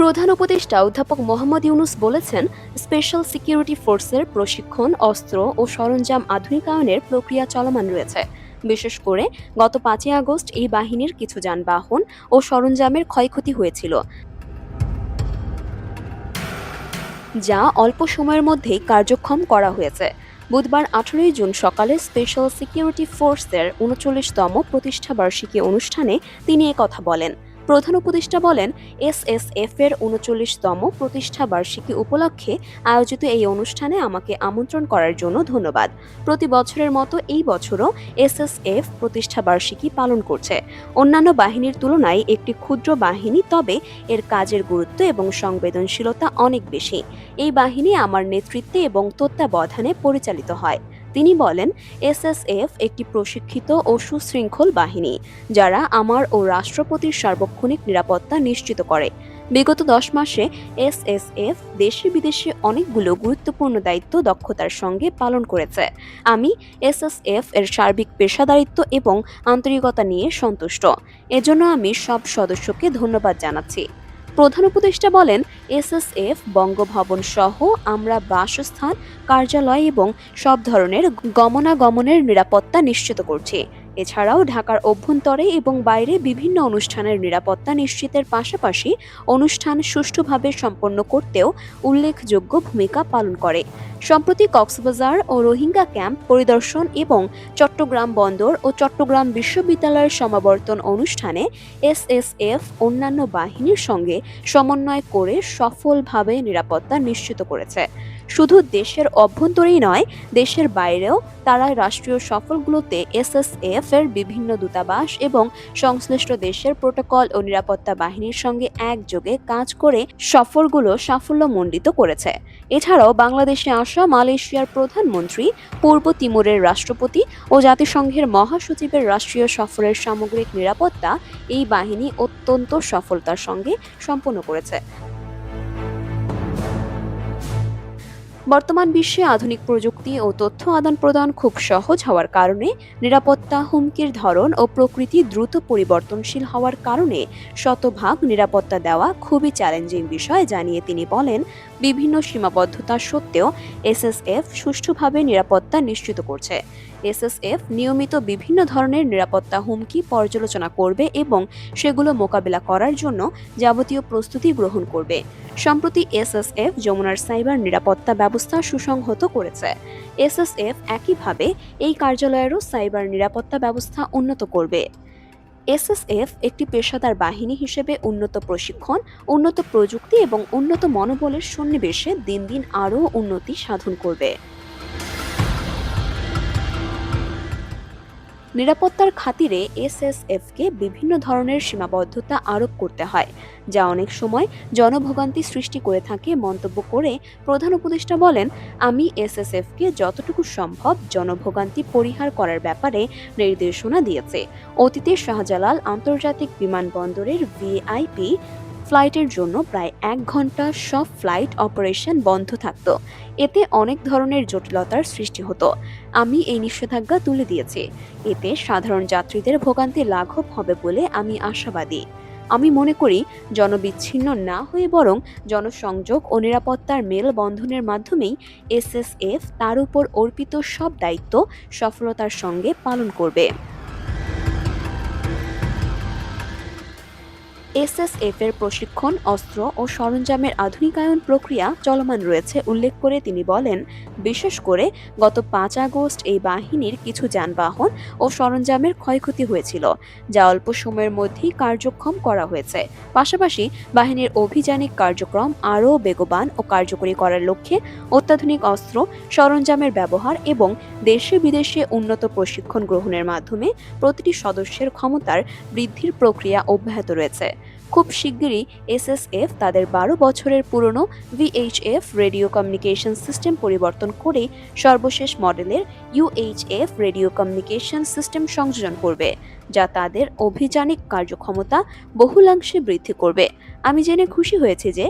প্রধান উপদেষ্টা অধ্যাপক মোহাম্মদ ইউনুস বলেছেন স্পেশাল সিকিউরিটি ফোর্সের প্রশিক্ষণ, অস্ত্র ও সরঞ্জাম আধুনিকায়নের প্রক্রিয়া চলমান রয়েছে। বিশেষ করে, গত পাঁচই আগস্ট এই বাহিনীর কিছু যানবাহন ও সরঞ্জামের ক্ষয়ক্ষতি হয়েছিল, যা অল্প সময়ের মধ্যেই কার্যক্ষম করা হয়েছে। বুধবার আঠারোই জুন সকালে স্পেশাল সিকিউরিটি ফোর্সের উনচল্লিশতম প্রতিষ্ঠাবার্ষিকী অনুষ্ঠানে তিনি কথা বলেন। প্রধান উপদেষ্টা বলেন এসএসএফ এর উনচল্লিশতম প্রতিষ্ঠা বার্ষিকী উপলক্ষে আয়োজিত এই অনুষ্ঠানে আমাকে আমন্ত্রণ করার জন্য ধন্যবাদ। প্রতি বছরের মতো এই বছরও এসএসএফ প্রতিষ্ঠা বার্ষিকী পালন করছে। অন্যান্য বাহিনীর তুলনায় একটি ক্ষুদ্র বাহিনী, তবে এর কাজের গুরুত্ব এবং সংবেদনশীলতা অনেক বেশি। এই বাহিনী আমার নেতৃত্বে এবং তত্ত্বাবধানে পরিচালিত হয়। তিনি বলেন এসএসএফ একটি প্রশিক্ষিত ও সুশৃঙ্খল বাহিনী, যারা আমার ও রাষ্ট্রপতির সার্বক্ষণিক নিরাপত্তা নিশ্চিত করে। বিগত দশ মাসে এসএসএফ দেশে বিদেশে অনেকগুলো গুরুত্বপূর্ণ দায়িত্ব দক্ষতার সঙ্গে পালন করেছে। আমি এসএসএফ এর সার্বিক পেশাদারিত্ব এবং আন্তরিকতা নিয়ে সন্তুষ্ট। এজন্য আমি সব সদস্যকে ধন্যবাদ জানাচ্ছি। প্রধান উপদেষ্টা বলেন, এসএসএফ, বঙ্গভবন সহ আমরা বাসস্থান, কার্যালয় এবং সব ধরনের গমনাগমনের নিরাপত্তা নিশ্চিত করছি। এছাড়াও ঢাকার অভ্যন্তরে এবং বাইরে বিভিন্ন অনুষ্ঠানের নিরাপত্তা নিশ্চিতের পাশাপাশি অনুষ্ঠান সুষ্ঠুভাবে সম্পন্ন করতেও উল্লেখযোগ্য ভূমিকা পালন করে। সম্প্রতি কক্সবাজার ও রোহিঙ্গা ক্যাম্প পরিদর্শন এবং চট্টগ্রাম বন্দর ও চট্টগ্রাম বিশ্ববিদ্যালয়ের সমাবর্তন অনুষ্ঠানে এসএসএফ অন্যান্য বাহিনীর সঙ্গে সমন্বয় করে সফলভাবে নিরাপত্তা নিশ্চিত করেছে। শুধু দেশের অভ্যন্তরেই নয়, দেশের বাইরেও তারা রাষ্ট্রীয় সফলগুলোতে এসএসএফ এর বিভিন্ন দূতাবাস এবং সংশ্লিষ্ট দেশের প্রোটোকল ও নিরাপত্তা বাহিনীর সঙ্গে একযোগে কাজ করে সফরগুলো সাফল্যমণ্ডিত করেছে। এছাড়াও বাংলাদেশে আসা মালয়েশিয়ার প্রধানমন্ত্রী, পূর্ব তিমুরের রাষ্ট্রপতি ও জাতিসংঘের মহাসচিবের রাষ্ট্রীয় সফরের সামগ্রিক নিরাপত্তা এই বাহিনী অত্যন্ত সফলতার সঙ্গে সম্পন্ন করেছে। বর্তমান বিশ্বে আধুনিক প্রযুক্তি ও তথ্য আদান প্রদান খুব সহজ হওয়ার কারণে নিরাপত্তা, হুমকির ধরন ও প্রকৃতি দ্রুত পরিবর্তনশীল হওয়ার কারণে শতভাগ নিরাপত্তা দেওয়া খুবই চ্যালেঞ্জিং বিষয়, জানিয়ে তিনি বলেন বিভিন্ন সীমাবদ্ধতা সত্ত্বেও এসএসএফ সুষ্ঠুভাবে নিরাপত্তা নিশ্চিত করছে। এসএসএফ নিয়মিত বিভিন্ন ধরনের নিরাপত্তা হুমকি পর্যালোচনা করবে এবং সেগুলো মোকাবিলা করার জন্য যাবতীয় প্রস্তুতি গ্রহণ করবে। সম্প্রতি এসএসএফ যমুনার সাইবার নিরাপত্তা ব্যবস্থা সুসংহত করেছে। এসএসএফ একইভাবে এই কার্যালয়েরও সাইবার নিরাপত্তা ব্যবস্থা উন্নত করবে। এসএসএফ একটি পেশাদার বাহিনী হিসেবে উন্নত প্রশিক্ষণ, উন্নত প্রযুক্তি এবং উন্নত মনোবলের সন্নিবেশে দিন দিন আরও উন্নতি সাধন করবে। নিরাপত্তার খাতিরে এসএসএফকে বিভিন্ন ধরনের সীমাবদ্ধতা আরোপ করতে হয়, যা অনেক সময় জনভোগান্তি সৃষ্টি করে থাকে মন্তব্য করে প্রধান উপদেষ্টা বলেন, আমি এসএসএফকে যতটুকু সম্ভব জনভোগান্তি পরিহার করার ব্যাপারে নির্দেশনা দিয়েছে। অতীতে শাহজালাল আন্তর্জাতিক বিমানবন্দরের ভিআইপি ফ্লাইটের জন্য প্রায় এক ঘণ্টা সব ফ্লাইট অপারেশন বন্ধ থাকত। এতে অনেক ধরনের জটিলতার সৃষ্টি হতো। আমি এই নিষেধাজ্ঞা তুলে দিয়েছি। এতে সাধারণ যাত্রীদের ভোগান্তি লাঘব হবে বলে আমি আশাবাদী। আমি মনে করি, জনবিচ্ছিন্ন না হয়ে বরং জনসংযোগ ও নিরাপত্তার মেল বন্ধনের মাধ্যমেই এসএসএফ তার উপর অর্পিত সব দায়িত্ব সফলতার সঙ্গে পালন করবে। এসএসএফ এর প্রশিক্ষণ, অস্ত্র ও সরঞ্জামের আধুনিকায়ন প্রক্রিয়া চলমান রয়েছে, উল্লেখ করে তিনি বলেন। বিশেষ করে, গত পাঁচ আগস্ট এই বাহিনীর কিছু যানবাহন ও সরঞ্জামের ক্ষয়ক্ষতি হয়েছিল, যা অল্প সময়ের মধ্যেই কার্যক্ষম করা হয়েছে। পাশাপাশি, বাহিনীর অভিযানিক কার্যক্রম আরও বেগবান ও কার্যকরী করার লক্ষ্যে অত্যাধুনিক অস্ত্র, সরঞ্জামের ব্যবহার এবং দেশে বিদেশে উন্নত প্রশিক্ষণ গ্রহণের মাধ্যমে প্রতিটি সদস্যের ক্ষমতার বৃদ্ধির প্রক্রিয়া অব্যাহত রয়েছে। খুব শিগগিরই এসএসএফ তাদের বারো বছরের পুরনো ভিএইচএফ রেডিও কমিউনিকেশন সিস্টেম পরিবর্তন করে সর্বশেষ মডেলের ইউএইচএফ রেডিও কমিউনিকেশন সিস্টেম সংযোজন করবে, যা তাদের অভিযানিক কার্যক্ষমতা বহুলাংশে বৃদ্ধি করবে। আমি জেনে খুশি হয়েছি যে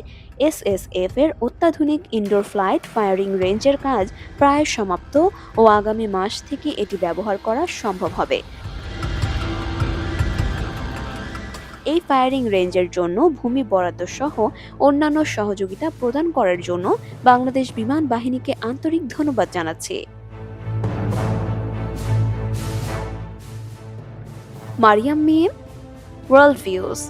এসএসএফ এর অত্যাধুনিক ইনডোর ফ্লাইট ফায়ারিং রেঞ্জের কাজ প্রায় সমাপ্ত ও আগামী মাস থেকে এটি ব্যবহার করা সম্ভব হবে। এই ফায়ারিং রেঞ্জের জন্য ভূমি বরাদ্দ সহ অন্যান্য সহযোগিতা প্রদান করার জন্য বাংলাদেশ বিমান বাহিনীকে আন্তরিক ধন্যবাদ জানাচ্ছে। মারিয়াম মিম ওয়ার্ল্ড ভিউজ